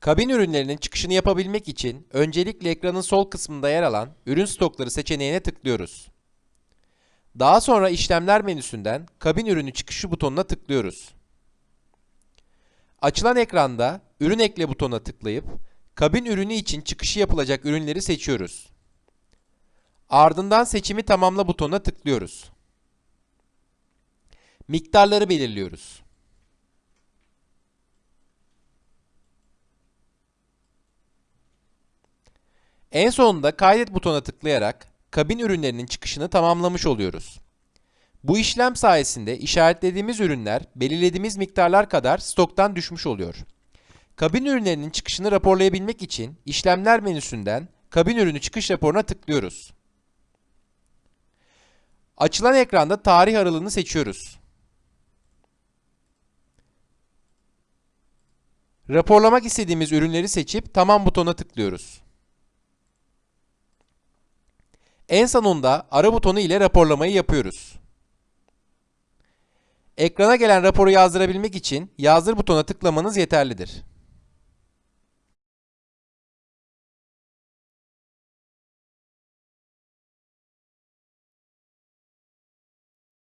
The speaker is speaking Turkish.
Kabin ürünlerinin çıkışını yapabilmek için öncelikle ekranın sol kısmında yer alan Ürün stokları seçeneğine tıklıyoruz. Daha sonra işlemler menüsünden kabin ürünü çıkışı butonuna tıklıyoruz. Açılan ekranda Ürün ekle butonuna tıklayıp kabin ürünü için çıkışı yapılacak ürünleri seçiyoruz. Ardından seçimi tamamla butonuna tıklıyoruz. Miktarları belirliyoruz. En sonunda kaydet butonuna tıklayarak kabin ürünlerinin çıkışını tamamlamış oluyoruz. Bu işlem sayesinde işaretlediğimiz ürünler belirlediğimiz miktarlar kadar stoktan düşmüş oluyor. Kabin ürünlerinin çıkışını raporlayabilmek için işlemler menüsünden kabin ürünü çıkış raporuna tıklıyoruz. Açılan ekranda tarih aralığını seçiyoruz. Raporlamak istediğimiz ürünleri seçip tamam butonuna tıklıyoruz. En sonunda ara butonu ile raporlamayı yapıyoruz. Ekrana gelen raporu yazdırabilmek için yazdır butonuna tıklamanız yeterlidir.